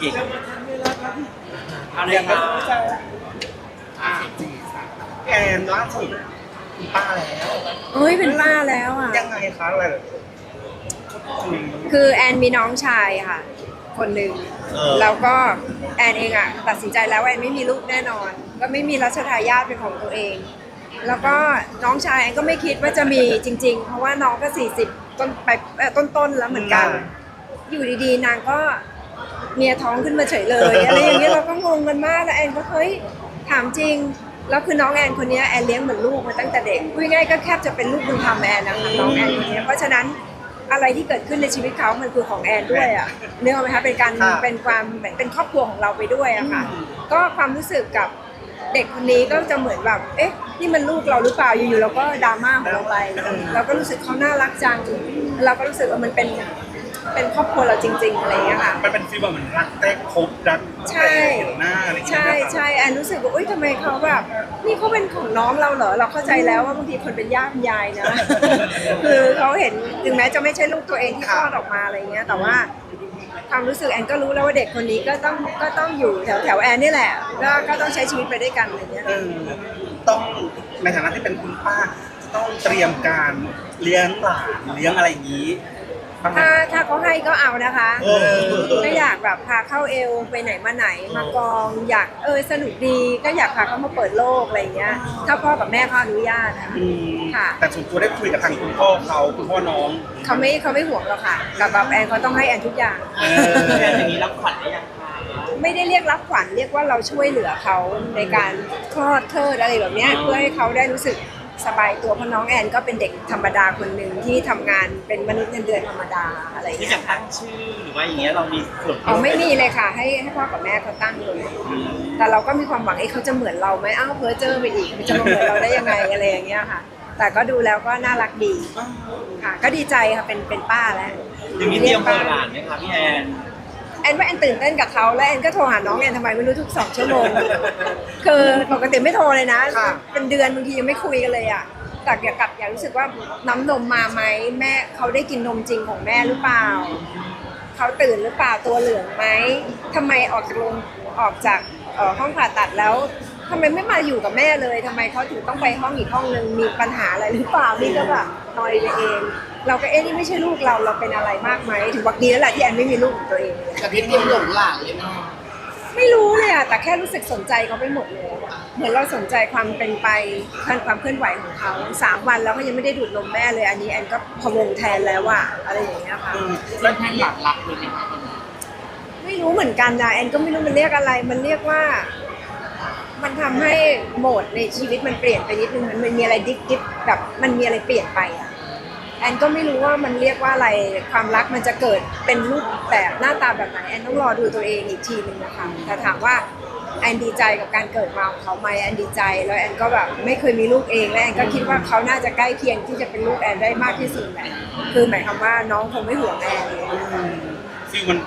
อีกอะไรครับอะแอนล่าสุดคุณป้าแล้วเฮ้ยเป็นป้าแล้วอะ ยังไงคะอะไรคือแอนมีน้องชายค่ะ คนหนึ่งออแล้วก็แอนเองอะ ตัดสินใจแล้วว่าแอนไม่มีลูกแน่นอน ก็ไม่มีรัชทายาทเป็นของตัวเอง แล้วก็น้องชายแอนก็ไม่คิดว่าจะมีจริง ๆ เพราะว่าน้องก็ 40 ต้นไปต้นๆแล้วเหมือนกัน อยู่ดีๆ นางก็ เมียท้องขึ้นมาเฉยเลยอะไรอย่างเงี้ยเราก็งงกันมากแล้วแอนก็เฮ้ยถามจริงแล้วคือน้องแอนคนเนี้ยแอนเลี้ยงเหมือนลูกมาตั้งแต่เด็กพูดง่ายๆก็แคบจะเป็นลูกบุญธรรมแอนนะคะน้องแอนคนเนี้ยเพราะฉะนั้นอะไรที่เกิดขึ้นในชีวิตเขามันคือของแอนด้วยอะเนื่องไหมคะเป็นการเป็นความเหมือนเป็นครอบครัวของเราไปด้วยอะค่ะ ก็ความรู้สึกกับเด็กคนนี้ก็จะเหมือนแบบเอ๊ะนี่มันลูกเราหรือเปล่าอยู่ๆเราก็ดราม่าของเราไป เราก็รู้สึกเขาน่ารักจังเราก็รู้สึกว่ามันเป็น เป็นครอบครัวเราจริงๆอะไรอย่างเงี้ยค่ะ มันเป็นฟีลแบบเหมือนรักแรกพบรักใช่เห็นหน้าอะไรอย่างเงี้ยใช่ใช่แอนรู้สึกว่าอุ้ยทำไมเขาแบบนี่เขาเป็นของน้องเราเหรอเราเข้าใจแล้วว่าบางทีคนเป็นย่าเป็นยายนะ คือเขาเห็นถึงแม้จะไม่ใช่ลูกตัวเองที่คลอดออกมาอะไรเงี้ย แต่ว่าความรู้สึกแอนก็รู้แล้วว่าเด็กคนนี้ก็ต้องก็ต้องอยู่แถวแถวแอนนี่แหละแล้วก็ต้องใช้ชีวิตไปด้วยกันอะไรเงี้ย เออต้องในฐานะที่เป็นคุณป้าจะต้องเตรียมการเลี้ยงหลานเลี้ยงอะไรอย่างนี้ บ้างไหมถ้าถ้าเขาให้ก็เอานะคะ เออ ก็อยากแบบพาเข้าเอวไปไหนมาไหนมากองอยากเออสนุกดีก็อยากพาเขามาเปิดโลกอะไรเงี้ย ถ้าพ่อกับแม่เขาอนุญาตอะ อืมค่ะ แต่ส่วนตัวได้คุยกับทางคุณพ่อเขาคุณพ่อน้องเขาไม่เขาไม่ห่วงหรอกค่ะกับแบบแอนเขาต้องให้แอนทุกอย่าง เออแอนอย่างนี้รับขวัญได้ยังคะไม่ได้เรียกรับขวัญเรียกว่าเราช่วยเหลือเขาในการคลอดเทิดอะไรแบบเนี้ยเพื่อให้เขาได้รู้สึก สบายตัวเพราะน้องแอนก็เป็นเด็กธรรมดาคนหนึ่งที่ทำงานเป็นมนุษย์เงินเดือนธรรมดาอะไรที่เงี้จะยตั้งชื่อหรือว่าอย่างเงี้ยเรามีส่วนอ๋อไม่มีเลยค่ะ ให้ให้พ่อกับแม่เขาตั้งเลยแต่เราก็มีความหวังไอ้เขาจะเหมือนเราไหมอ้าวเพอเจอร์ไปอีกมันจะมาเหมือนเราได้ยังไงอะไรอย่างเงี้ยค่ะ แต่ก็ดูแล้วก็น่ารักดีค่ะ ก็ดีใจค่ะเป็นเป็นป้าแล้วอย่างนี้เตรียมเปิดร้านไหมคะพี่แอนแอนว่าแอนตื่นเต้นกับเขาแล้วแอนก็โทรหาน้องแอนทำไมไม่รู้ทุกสองชั่วโมง คือปกติไม่โทรเลยนะ ค่ะ เป็นเดือนบางทียังไม่คุยกันเลยอะแต่อยากกลับอยากรู้สึกว่าน้ำนมมาไหมแม่เขาได้กินนมจริงของแม่หรือเปล่า เขาตื่นหรือเปล่าตัวเหลืองไหมทำไมออกจากโรงออกจากเอ่อห้องผ่าตัดแล้วทำไมไม่มาอยู่กับแม่เลยทำไมเขาถึงต้องไปห้องอีกห้องนึงมีปัญหาอะไรหรือเปล่านี่ก็แบบนอยไปเอง เราก็เอ๊ะนี่ไม่ใช่ลูกเราเราเป็นอะไรมากไหมถึงวักดีแล้วแหละที่แอนไม่มีลูกของตัวเองกับพี่พิมหลงหลานเลยนะไม่รู้เลยอะแต่แค่รู้สึกสนใจเขาไปหมดเลยอะเหมือนเราสนใจความเป็นไปความเคลื่อนไหวของเขาสามวันแล้วก็ยังไม่ได้ดูดนมแม่เลยอันนี้แอนก็พะวงแทนแล้วอะอะไรอย่างเงี้ยค่ะอืมแล้วแทนหลานรักเลยไหมคะไม่รู้เหมือนกันนะแอนก็ไม่รู้มันเรียกอะไร มันเรียกว่า มันทำให้โหมดในชีวิตมันเปลี่ยนไปนิดนึงมันมันมีอะไรดิบดิบแบบมันมีอะไรเปลี่ยนไปอะ แอนก็ไม่รู้ว่ามันเรียกว่าอะไรความรักมันจะเกิดเป็นรูปแบบหน้าตาแบบไหนแอนต้องรอดูตัวเองอีกทีนึงนะคะแต่ถามว่าแอนดีใจกับการเกิดมาของเขาไหมแอนดีใจแล้วแอนก็แบบไม่เคยมีลูกเองและแอนก็คิดว่าเขาน่าจะใกล้เคียงที่จะเป็นลูกแอนได้มากที่สุดแหละคือหมายความว่าน้องคงไม่ห่วงแอนเลยฟีลมัน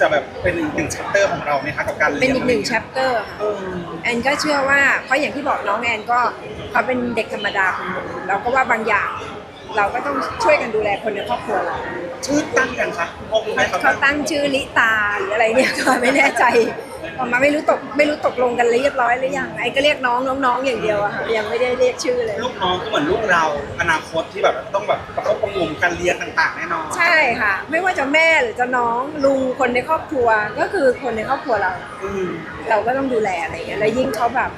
จะแบบเป็นอีกหนึ่งชัปเตอร์ของเราไหมคะกับการเป็นเลี้ยงอีกหนึ่งแชปเตอร์ค่ะเออแอนก็เชื่อว่าเพราะอย่างที่บอกน้องแอนก็เขาเป็นเด็กธรรมดาคนหนึ่งเราก็ว่าบางอย่าง เราก็ต้องช่วยกันดูแลคนในครอบครัวเราชื่อตั้งกันคะคุณพ่อคุณแม่เขาเขาตั้งชื่อลิตาหรืออะไรเนี่ยก็ไม่แน่ใจออกมาไม่รู้ตกไม่รู้ตกลงกันเรียบร้อยหรือยังไอ้ก็เรียกน้องน้องๆอย่างเดียวอะค่ะยังไม่ได้เรียกชื่อเลย ลูกน้องก็เหมือนลูกเรา อนาคตที่แบบต้องแบบประคบประหงมการเลี้ยงต่างๆแน่นอนใช่ค่ะ ไม่ว่าจะแม่หรือจะน้องลุงคนในครอบครัวก็คือคนในครอบครัวเรา อืม เราก็ต้องดูแลอะไรอย่างเงี้ยแล้วยิ่งเขาแบบ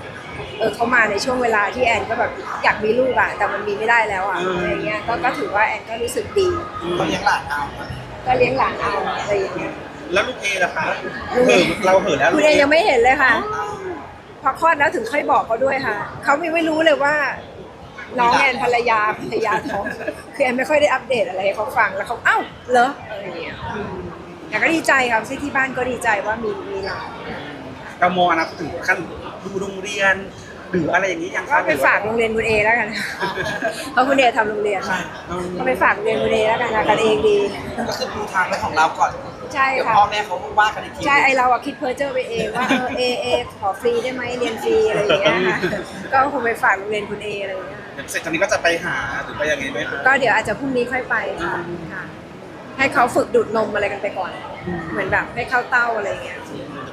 เออเขามาในช่วงเวลาที่แอนก็แบบอยากมีลูกอะแต่มันมีไม่ได้แล้วอะอะไรอย่างเงี้ยก็ก็ถือว่าแอนก็รู้สึกดีเขาเลี้ยงหลานเอาก็เลี้ยงหลานเอาอะไรอย่างเงี้ยแล้วลูกเอล่ะคะลูกเอเออเราเหินแล้วคุณเอยังไม่เห็นเลยค่ะ พอคลอดแล้วถึงค่อยบอกเขาด้วยค่ะเขาไม่ไม่รู้เลยว่าน้องแอนภรรยาภรรยาท้องคือแอนไม่ค่อยได้อัปเดตอะไรให้เขาฟังแล้วเขาเอ้าเหรออะไรอย่างเงี้ยอืมแต่ก็ดีใจครับที่ที่บ้านก็ดีใจว่ามีมีหลาน เรามองอนาคตถึงขั้นดูโรงเรียน หรืออะไรอย่างนี้ยังก็คะไปฝากโรงเรียนคุณเอแล้วกันเพราะคุณเอทำโรงเรียนอืมก็ไปฝากโรงเรียนคุณเอแล้วกันนะกันเองดี ก็คือดูทางไว้ของเราก่อนใช่เดี๋ยวค่ะ พ่อแม่เขาว่ากันอีกทีใช่ไอเราอะคิดเพอร์เจอร์ไปเองว่าเออเอเอขอฟรีได้ไหมเรียนฟรีอะไรอย่างเงี้ยค่ะก็คงไปฝากโรงเรียนคุณเออะไรอย่างเงี้ยเดี๋ยวเสร็จจากนี้ก็จะไปหาหรือไปยังไงไหมคะก็เดี๋ยวอาจจะพรุ่งนี้ค่อยไปค่ะค่ะ ให้เขาฝึกดูดนมอะไรกันไปก่อนอเหมือนแบบให้เข้าเต้าอะไรเงี้ย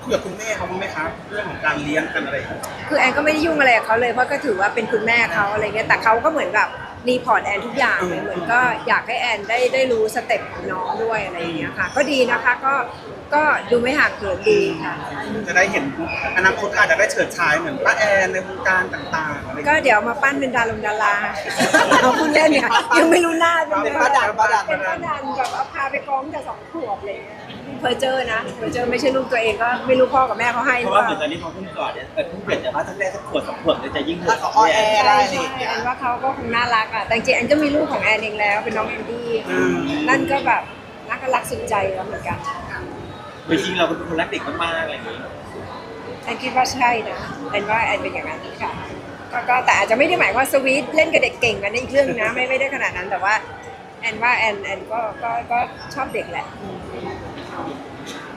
คุยกับคุณแม่เขาบ้างไหมครับเรื่องของการเลี้ยงกันอะไรอย่างเงี้ยคือแอนก็ไม่ได้ยุ่งอะไรกับเขาเลยเพราะก็ถือว่าเป็นคุณแม่เขาอะไรเงี้ยแต่เขาก็เหมือนแบบรีพอร์ตแอนทุกอย่างเลยเหมือนก็อยากให้แอนได้ได้รู้สเต็ปของน้องด้วยอะไรอย่างเงี้ยค่ะ ก็ดีนะคะก็ก็ดูไม่ห่างเหินดีค่ะจะได้เห็นอนาคตอาจจะได้เฉิดฉายเหมือนป้าแอนในวงการต่างๆอะไรอย่างก็เงี้ยเดี๋ยวมาปั้นเป็นดารงดาราเอาพูดเล่นเนี่ยยังไม่รู้หน้าเป็นเป็นป้าดันป้าดันเป็นป้าดันแบบเอาพาไปกองแต่สองขวบอะไรเลย เพอเจอนะเพอเจอไม่ใช่ลูกตัวเองก็ไม่รู้พ่อกับแม่เขาให้หเพรือราะเปว่าล่าเหมือนตอนนี้พอเพิ่งก่อนเนี่ยแต่เพิ่งเปลี่ยนจากว่าถ้าได้สักขวดสองขวดเนี่ยจะยิ่งถ้าเขาอ้อแอใช่ใช่แอนว่าเขาก็คงน่ารักอะแต่จริงๆแอนก็มีลูกของแอนเองแล้วเป็นน้องแอนดี้อืม นั่นก็แบบน่าก็รักสุดใจแล้วเหมือนกันจริงๆเราเป็นคนรักเด็กมากๆอะไรอย่างนี้แอนคิดว่าใช่นะแอนว่าแอนเป็นอย่างนั้นค่ะก็ก็แต่อาจจะไม่ได้หมายว่าสวีทเล่นกับเด็กเก่งกันในอีกเรื่องนะไม่ไม่ได้ขนาดนั้นแต่ว่าแอนว่าแอนแอนก็ก็ก็ชอบเด็กแหละ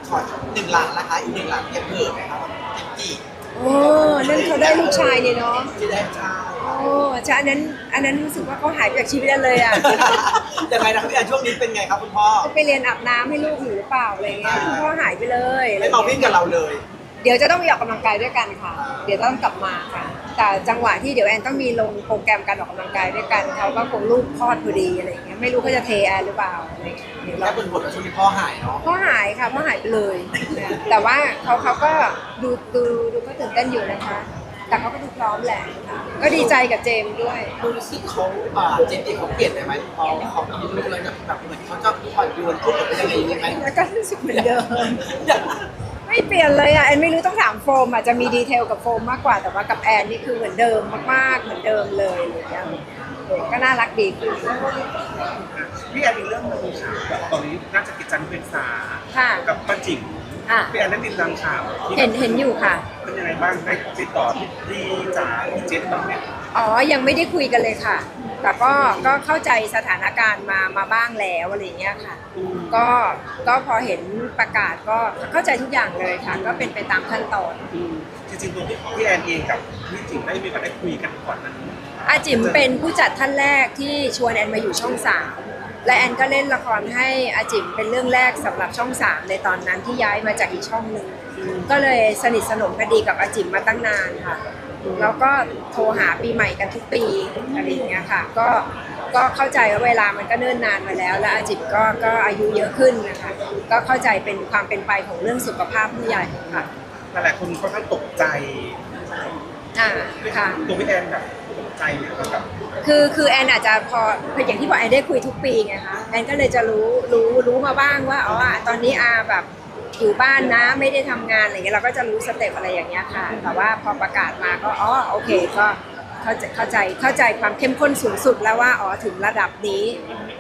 ขอหนึ่งหลังนะคะอีกหนึ่งหลังเก็บเพิ่มไหมครับเก็บจีโอ้นั่นเขาได้ลูกชายเนี่ยเนาะที่ได้ชาโอ้ใช่อันนั้น อันนั้นรู้สึกว่าเขาหายไปจากชีวิตเลยอะยังไงนะครับพี่แอนช่วงนี้เป็นไงครับคุณพ่อไปเรียนอาบน้ำให้ลูกอยู่หรือเปล่าอะไรเงี้ยคุณพ่อหายไปเลยไม่มาวิ่งกับเราเลย เดี๋ยวจะต้องไปออกกำลังกายด้วยกันค่ะ เดี๋ยวต้องกลับมาค่ะ แต่จังหวะที่เดี๋ยวแอนต้องมีลงโปรแกรมการออกกำลังกายด้วยกันเขาก็คงลูกคลอดพอดีอะไรเงี้ยไม่รู้เขาจะเทแอนหรือเปล่าอะไรเงี้ยเดี๋ยวแค่เราบนบทว่าช่วงนี้พ่อหายเนาะพ่อหายค่ะพ่อหายไปเลย แต่ว่าเขาเขาก็ดูดูดูก็ตื่นเต้นอยู่นะคะ แต่เขาก็ดูพร้อมแหละค่ะก็ดีใจกับเจมส์ด้วยรู้สึกเขาอ่าเจนนี่เขาเปลี่ยนไปไหมพอเขามีลูกแล้วเนี่ยแบบเหมือนเขาจะอ่อนโยนขึ้นหรือเป็นยังไงยังไงแล้วก็รู้สึกเหมือนเดิม ไม่เปลี่ยนเลยอะแอนไม่รู้ต้องถามโฟมอาจจะมีดีเทลกับโฟมมากกว่าแต่ว่ากับแอนนี่คือเหมือนเดิมมากๆเหมือนเดิมเลยอะไรอย่างเงี้ยเออก็น่ารักดีขึ้นพี่แอนมีเรื่องหนึงค่ะแบบตอนนี้น่าจะกิจจันทร์เป็นษาค่ะกับป้าจิ๋มอะพี่แอนได้ติดตามข่าวที่เห็นเห็นอยู่ค่ะ เป็นยังไงบ้างได้ติดต่อที่จ๋าที่เจ็ดบ้างไหมอ๋อยังไม่ได้คุยกันเลยค่ะ แต่ก็ก็เข้าใจสถานการณ์มามาบ้างแล้วอะไรอย่างเงี้ยค่ะ ก็ก็พอเห็นประกาศก็เข้าใจทุกอย่างเลยค่ะ ก็เป็นไปตามขั้นตอน จริงๆตัวพี่พี่แอนเองกับพี่จิ๋มได้มีโอกาสได้คุยกันก่อนนั้นอาจิมเป็นผู้จัดท่านแรกที่ชวนแอนมาอยู่ช่องสามและแอนก็เล่นละครให้อาจิมเป็นเรื่องแรกสำหรับช่องสามในตอนนั้นที่ย้ายมาจากอีกช่องหนึ่งก็เลยสนิทสนมกันดีกับอาจิมมาตั้งนานค่ะ แล้วก็โทรหาปีใหม่กันทุกปีอะไรอย่างเงี้ยค่ะ ก็ก็เข้าใจว่าเวลามันก็เนิ่นนานมาแล้ว และอาจิมก็ก็อายุเยอะขึ้นนะคะ ก็เข้าใจเป็นความเป็นไปของเรื่องสุขภาพผู้ใหญ่ค่ะหลายๆคนค่อนข้างตกใจอ่าค่ะตัวพี่แอนแบบตกใจเนี่ยแบบคือคือแอนอาจจะพออย่างที่บอกแอนได้คุยทุกปีไงคะแอนก็เลยจะรู้รู้รู้มาบ้างว่าอ๋อตอนนี้อาแบบ อยู่บ้านนะไม่ได้ทำงานอะไรเงี้ยเราก็จะรู้สเต็ปอะไรอย่างเงี้ยค่ะ แต่ว่าพอประกาศมาก็อ๋อโอเคก็เข้าใจเข้าใจเข้าใจความเข้มข้นสูงสุดแล้วว่าอ๋อถึงระดับนี้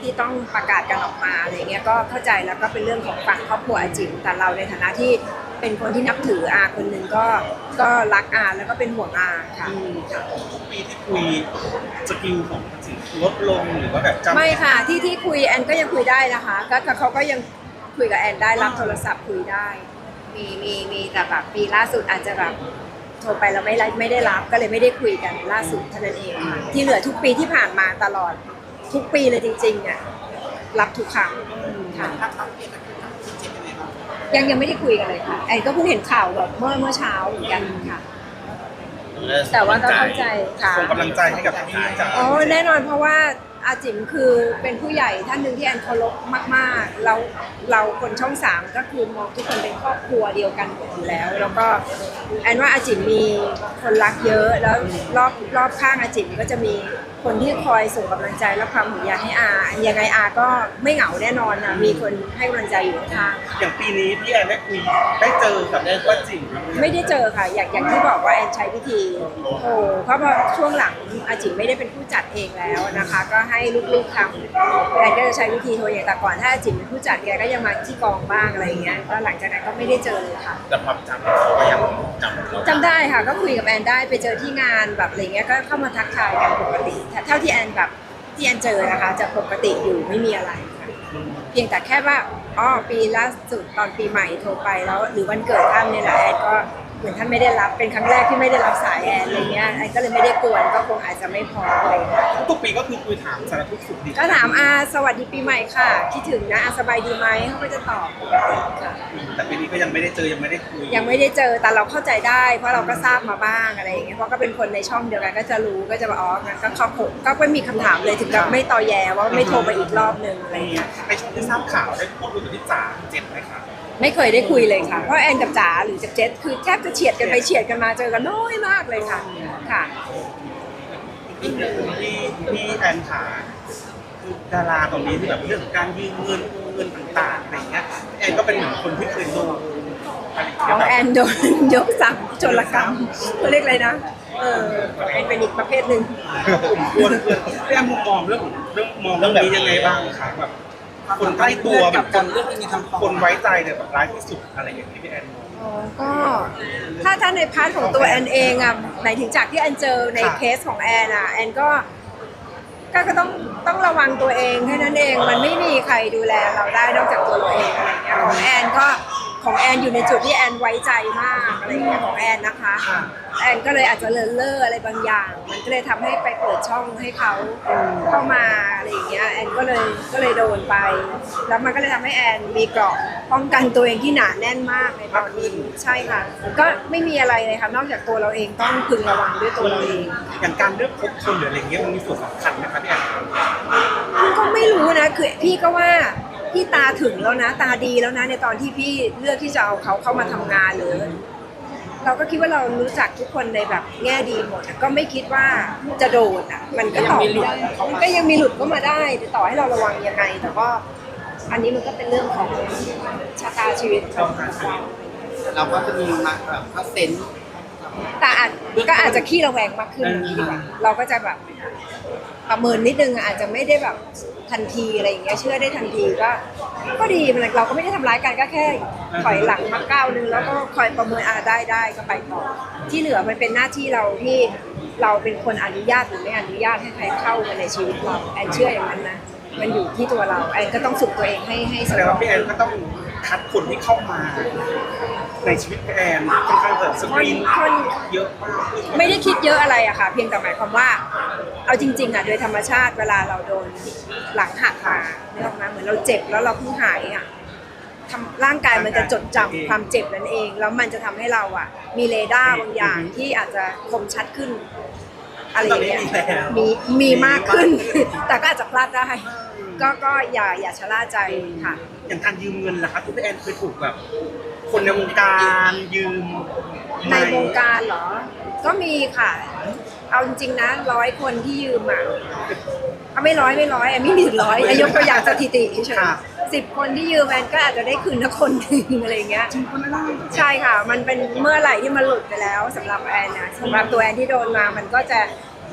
ที่ต้องประกาศกันออกมาอะไรเงี้ยก็เข้าใจแล้วก็เป็นเรื่องของฝั่งครอบครัวอาจิมแต่เราในฐานะที่เป็นคนที่นับถืออาคนหนึ่งก็ก็รักอาแล้วก็เป็นห่วงอาค่ะทุกปีที่คุยสกิลของป้าจิ๋มลดลงหรือว่าแบบจำไม่ค่ะที่ที่คุยแอนก็ยังคุยได้นะคะก็ก็เขาก็ยัง คุยกับแอนได้รับโทรศัพท์คุยได้ มีมีมีแต่แบบปีล่าสุดอาจจะแบบโทรไปแล้วไม่ได้ไม่ได้รับก็เลยไม่ได้คุยกันล่าสุดเท่านั้นเองค่ะที่เหลือทุกปีที่ผ่านมาตลอดทุกปีเลยจริงๆเนี่ยรับทุกครั้งค่ะถ้าเขาเปลี่ยนก็คือที่เจ็ดยังไงบ้างยังยังไม่ได้คุยกันเลยค่ะแอนก็เพิ่งเห็นข่าวแบบเมื่อเมื่อเช้าเหมือนกันค่ะ แต่ว่าก็เข้าใจค่ะส่งกำลังใจให้กับพี่จ๋าอ๋อแน่นอนเพราะว่า อาจิ๋มคือเป็นผู้ใหญ่ท่านหนึ่งที่แอนเคารพมากๆแล้วเราคนช่องสามก็คือมองทุกคนเป็นครอบครัวเดียวกันหมดอยู่แล้ว แล้วก็แอนว่าอาจิ๋มมีคนรักเยอะแล้วรอบรอบข้างอาจิ๋มก็จะมีคนที่คอยส่งกำลังใจและความห่วงใยให้อายังไงอาก็ไม่เหงาแน่นอนนะมีคนให้กำลังใจอยู่ข้างๆอย่างปีนี้พี่แอนได้คุยได้เจอกับป้าจิ๋มไม่ได้เจอค่ะ อย่างอย่างที่บอกว่าแอนใช้วิธีโทรเพราะพอช่วงหลังอาจิ๋มไม่ได้เป็นผู้จัดเองแล้วนะคะ ก็ให้ลูกๆทำแอนก็จะใช้วิธีโทรอย่างแต่ก่อนถ้าอาจิ๋มเป็นผู้จัดแกก็ยังมาที่กองบ้างอะไรอย่างเงี้ยก็หลังจากนั้นก็ไม่ได้เจอเลยค่ะ แต่ความจำเขาก็ยังจำเราจำได้ค่ะก็คุยกับแอนได้ไปเจอที่งานแบบอะไรเงี้ยก็เข้ามาทักทายกันปกติเท่าที่แอนแบบที่แอนเจอนะคะจะปกติอยู่ไม่มีอะไรค่ะเพียงแต่แค่ว่าอ๋อปีล่าสุดตอนปีใหม่โทรไปแล้ว หรือวันเกิดท่านเนี่ยแหละแอนก็ เหมือนท่านไม่ได้รับเป็นครั้งแรกที่ไม่ได้รับสายแอนอะไรเงี้ยแอนก็เลยไม่ได้กวนก็คงอาจจะไม่พออะไรเงี้ยทุกปีก็คือคุยถามสารทุกข์สุขดิบก็ถามอาสวัสดีปีใหม่ค่ะคิดถึงนะอาสบายดีไหมเขาก็จะตอบค่ะแต่ปีนี้ก็ยังไม่ได้เจอยังไม่ได้คุยยังไม่ได้เจอแต่เราเข้าใจได้ เพราะเราก็ทราบมาบ้างอะไรอย่างเงี้ยเพราะก็เป็นคนในช่องเดียวกันก็จะรู้ก็จะบอกอ๋องั้นก็เขาผมก็ไม่มีคำถามเลยถึงกับไม่ตอแยว่าไม่โทรมาอีกรอบนึงอะไรเงี้ยในช่วงที่ทราบข่าวได้พูดคุยกับพี่จ๋าเจ็บไหมคะ ไม่เคยได้คุยเลยค่ะ เพราะแอนกับจ๋าหรือกับเจษคือแทบจะเฉียดกันไปเฉียดกันมาเจอกันน้อยมากเลยค่ะ ค่ะอีกหนึ่งที่ที่แอนขาคือดาราตอนนี้ที่แบบเรื่องของการยืมเงินกู้เงินต่างๆอะไรเงี้ยแอนก็เป็นเหมือนคนที่เคยโดนอะไรอย่างขเงี้อยงแบบแอนโดนยกสั่งโจรกรรมเขาเรียกอะไรนะ เออแอนเป็นอีกประเภทหนึ่งผมควรเพื่อนพี่แอนมุมมองเรื่องเรื่องมองเรื่องแบบนี้ยังไงบ้างคะแบบ คนใกล้ตัวแบบคนเรื่องที่มีคำคนไว้ใจเนี่ยแบบร้ายที่สุดอะไรอย่างนี้พี่แอนองอ๋อก็ถ้าถ้าในพาร์ทของตัวแอนเองอะหมายถึงจากที่แอนเจอในเคสของแอนอะแอนก็ก็ก็ต้องต้องระวังตัวเองแค่นั้นเองมันไม่มีใครดูแลเราได้นอกจากตัวเราเองอะไรเงี้ยของแอนก็ของแอนอยู่ในจุดที่แอนไว้ใจมากอะไรเงี้ยของแอนนะคะ แอนก็เลยอาจจะเลินเล่ออะไรบางอย่าง มันก็เลยทำให้ไปเปิดช่องให้เขาเข้ามาอะไรอย่างเงี้ยแอนก็เลยก็เลยโดนไป แล้วมันก็เลยทำให้แอนมีเกราะป้องกันตัวเองที่หนาแน่นมากในตอนนี้ใช่ค่ะ ก็ไม่มีอะไรเลยค่ะนอกจากตัวเราเองต้องพึงระวังด้วยตัวเราเอง อย่างการเลือกคบคนหรืออะไรเงี้ยมันมีส่วนสำคัญไหมคะพี่แอนก็ไม่รู้นะคือพี่ก็ว่าพี่ตาถึงแล้วนะ ตาดีแล้วนะในตอนที่พี่เลือกที่จะเอาเขาเข้ามาทำงานเลย เราก็คิดว่าเรารู้จักทุกคนในแบบแง่ดีหมดอะก็ไม่คิดว่าจะโดนอะ มันก็ตอบได้มันก็ยังมีหลุดเข้ามาได้แต่ต่อให้เราระวังยังไง แต่ก็อันนี้มันก็เป็นเรื่องของชะตาชีวิตของเราเราก็จะมีมาแบบว่าเซนส์แต่อาจก็อาจจะขี้ระแวงมากขึ้นอย่างนี้ดีกว่าเราก็จะแบบ ประเมินนิดนึงอาจจะไม่ได้แบบทันทีอะไรอย่างเงี้ยเชื่อได้ทันทีก็ก็ดีมันเราก็ไม่ได้ทำร้ายกันก็แค่ถอยหลังมาก้าวนึงแล้วก็คอยประเมินอ่าได้ได้ก็ไปต่อที่เหลือมันเป็นหน้าที่เราที่เราเป็นคนอนุญาตหรือไม่อนุญาตให้ใครเข้ามาในชีวิตเราแอนเชื่ออย่างนั้นนะมันอยู่ที่ตัวเราแอนก็ต้องฝึกตัวเองให้ให้แสดงตรอว่าพี่แอนก็ต้องคัดคนที่เข้ามา ในชีวิตพี่แอนค่อนข้างแบบสกรีนคนเยอะมาก ไม่ได้คิดเยอะอะไรอะค่ะ เพียงแต่หมายความว่า เอาจริง ๆอะโดยธรรมชาติเวลาเราโดนหลังหักมาเนี่ยหรอกนะเหมือนเราเจ็บแล้วเราเพิ่งหายอะทำร่างกายมันจะจดจำความเจ็บนั่นเอง แล้วมันจะทำให้เราอะมีเรดาร์บางอย่างที่อาจจะคมชัดขึ้นอะไรอย่างเงี้ยมีมีมากขึ้น แต่ก็อาจจะพลาดได้ ก็ก็อย่าอย่าชะล่าใจค่ะ อย่างการยืมเงินล่ะครับที่พี่แอนเคยถูกแบบ คนในวงการยืมในวงการเหรอ ก็มีค่ะ เอาจริงๆนะร้อยคนที่ยืมอะเอาไม่ร้อยไม่ร้อยอันไม่มีถึงร้อยอายกตัวอย่างสถิติเฉยๆสิบคนที่ยืมแอนก็อาจจะได้คืนละคนหนึ่งอะไรอย่างเงี้ยใช่ค่ะ มันเป็นเมื่อไหร่ที่มันหลุดไปแล้วสำหรับแอนนะสำหรับตัวแอนที่โดนมามันก็จะ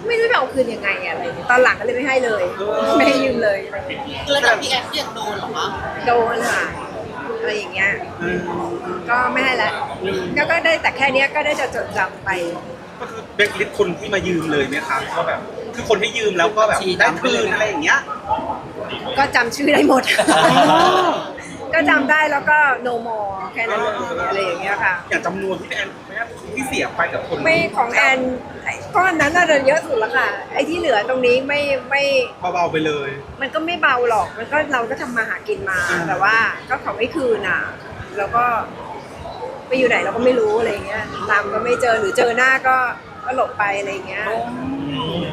ไม่รู้จะเอาคืนยังไงอะไรอย่างเงี้ยตอนหลังก็เลยไม่ให้เลย ไม่ให้ยืมเลยอะไรอย่างเงี้ยแล้วกับพี่แอนก็ยังโดนเหรอคะโดนค่ะอะไรอย่างเงี้ยอืมก็ไม่ให้ละก็ก็ได้แต่แค่เนี้ยก็ได้จะจดจำไป ก็คือเบคลิสคนที่มายืมเลยไหมครับก็แบบคือคนที่ยืมแล้วก็แบบได้คืนอะไรอย่างเงี้ย ก็จำชื่อได้หมด ก็จำได้แล้วก็ no more แค่นั้นเลยอะไรอย่างเงี้ยค่ะ อย่างจำนวนที่พี่แอนที่เสียไปกับคนไม่ของแอนไอ้ก้อนนั้นน่าจะเยอะสุดละค่ะ ไอ้ที่เหลือตรงนี้ไม่ไม่ เบาๆไปเลย มันก็ไม่เบาหรอก มันก็เราก็ทำมาหากินมาอ่าแต่ว่าก็เขาไม่คืนอะ แล้วก็ไปอยู่ไหนเราก็ไม่รู้อะไรเงี้ย ตามก็ไม่เจอหรือเจอหน้าก็ก็หลบไปอะไรเงี้ย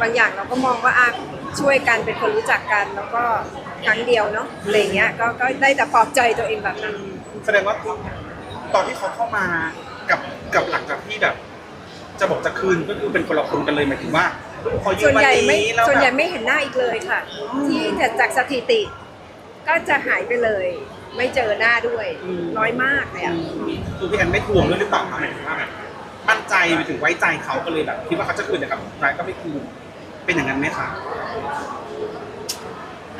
บางอย่างเราก็มองว่าอะช่วยกันเป็นคนรู้จักกัน แล้วก็ ครั้งเดียวเนาะอะไรเงี้ยก็ก็ได้แต่ปลอบใจตัวเองแบบนั้น แสดงว่าตอนที่เขาเข้ามากับกับหลังจากที่แบบ จะบอกจะคืนก็คือเป็นคนละคนกันเลยหมายถึงว่าพอยืส่มวนมาใหญ่ไม่นี้แล้วส่วนแบใหญ่บไม่เห็นหน้าอีกเลยค่ะ ที่แต่จากสถิติ ก็จะหายไปเลย ไม่เจอหน้าด้วย น้อยมากเลยอะคือพี่แอนไม่ทวงด้วยหรือเปล่าหมายถึงว่าแบบมั่นใจไปถึงไว้ใจเขาก็เลยแบบคิดว่าเขาจะคืนแต่กับสุดท้ายก็ไม่คืนเป็นอย่างนั้นไหมคะ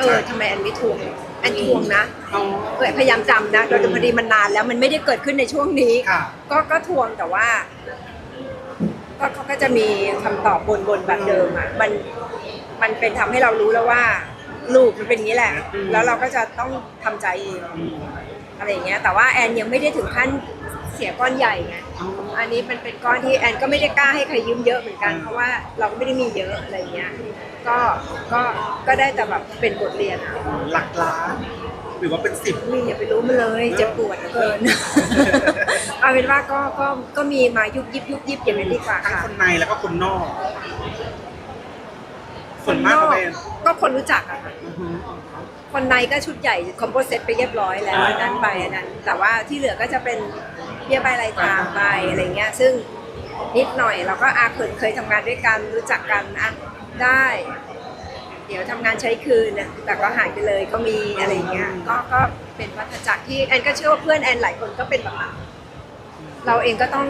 เออทำไมแอนไม่ทวงแอนทวงนะอ๋อเออพยายามจำนะโดยพอดีมันนานแล้วมันไม่ได้เกิดขึ้นในช่วงนี้ ค่ะ ก็ก็ทวงแต่ว่า ก็เขาก็จะมีคำตอบบนบนๆแบบเดิมอะมันมันเป็นทำให้เรารู้แล้วว่า ลูกมันเป็นอย่างนี้แหละ แล้วเราก็จะต้องทำใจเองอืมอะไรอย่างเงี้ยแต่ว่าแอนยังไม่ได้ถึงขั้นเสียก้อนใหญ่ไง อันนี้มันเป็นก้อนที่แอนก็ไม่ได้กล้าให้ใครยืมเยอะเหมือนกันเพราะว่าเราก็ไม่ได้มีเยอะอะไรเงี้ย ก็ก็ก็ได้แต่แบบเป็นบทเรียนอะหลักล้านหรือว่าเป็นสิบ มีอย่าไปรู้มันเลยเจ็บปวดเหลือเกิน เอาเป็นว่าก็ก็ก็มีมายุบยิบยุบยิบอย่างนั้นดีกว่าทั้งค่ะ คนในแล้วก็คนนอก ส่วนมากก็เป็นก็คนรู้จักอะค่ะคนในก็ชุดใหญ่คอมโพสเซตไปเรียบร้อยแล้วอันนั้นไปอันนั้น แต่ว่าที่เหลือก็จะเป็นเบี้ยใบรายทางไปอะไรเงี้ย ซึ่งนิดหน่อยเราก็อาเคยเคยทำงานด้วยกันรู้จักกันนะได้ เดี๋ยวทำงานใช้คืนน่ะแต่ก็หายไปเลยก็มีอะไรเงี้ยก็ก็เป็นวัฏจักรที่แอนก็เชื่อว่าเพื่อนแอนหลายคนก็เป็นแบบนั้นเราเองก็ต้อง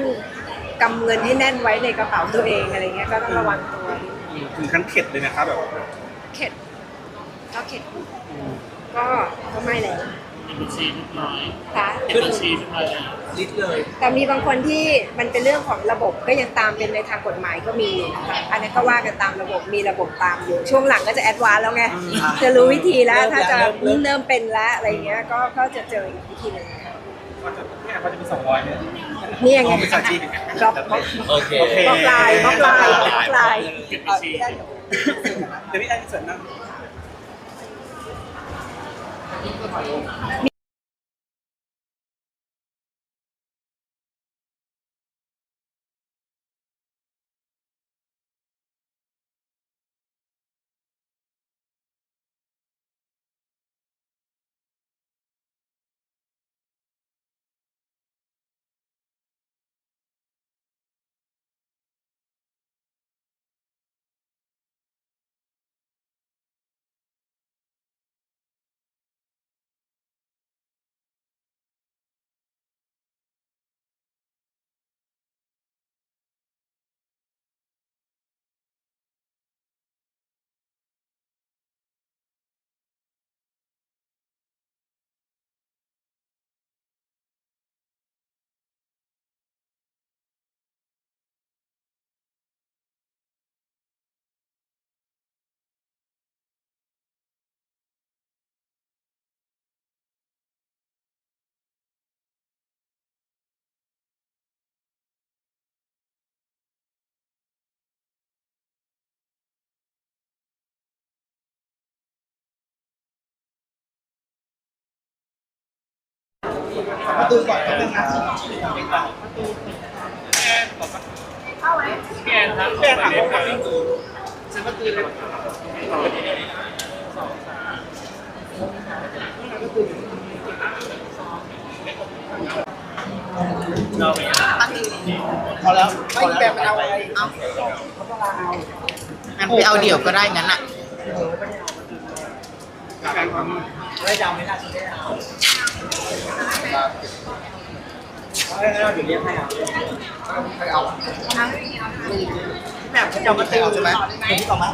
กำเงินให้แน่นไว้ในกระเป๋าตัวเองอะไรเงี้ยก็ต้องระวังตัวถึงขั้นเข็ดเลยนะครับแบบเข็ดก็เข็ดก็ก็ไม่ เลยบัญชีเรียบร้อยค่ะ เป็นบัญชีเรียบร้อยแล้วลิดเลย แต่มีบางคนที่มันเป็นเรื่องของระบบก็ยังตามเป็นในทางกฎหมายก็มีนะคะอันนั้นก็ว่ากันตามระบบมีระบบตามอยู่ช่วงหลังก็จะแอดวานซ์แล้วไงจะรู้วิธีแล้วถ้าจะเริ่มเป็นแล้วอะไรเงี้ยก็ก็จะเจออีกวิธีหนึ่งว่าจะเนี่ยว่าจะมีสองร้อยเนี่ยนี่ยังไงอ๋อมิจฉาชีพบล็อกบล็อกโอเคโอเค บล็อกไลน์บล็อกไลน์บล็อกไลน์ปิดบัญชี เดี๋ยวพี่แอนเสร็จนะ みんな。 ตูก่อนก็เป็นนะพี่แอนครับแอนถามว่าฉันประตูเลยเราเป็นยังไงพอแล้วแบบเอาอะไรเอางั้นไปเอาเดี่ยวก็ได้งั้นอะการความไม่จำไม่ได้ฉันไม่เอา เราอยู่เรียกให้เอาใครเอาแบบจะมาตีใช่ไหมที่ต่อมา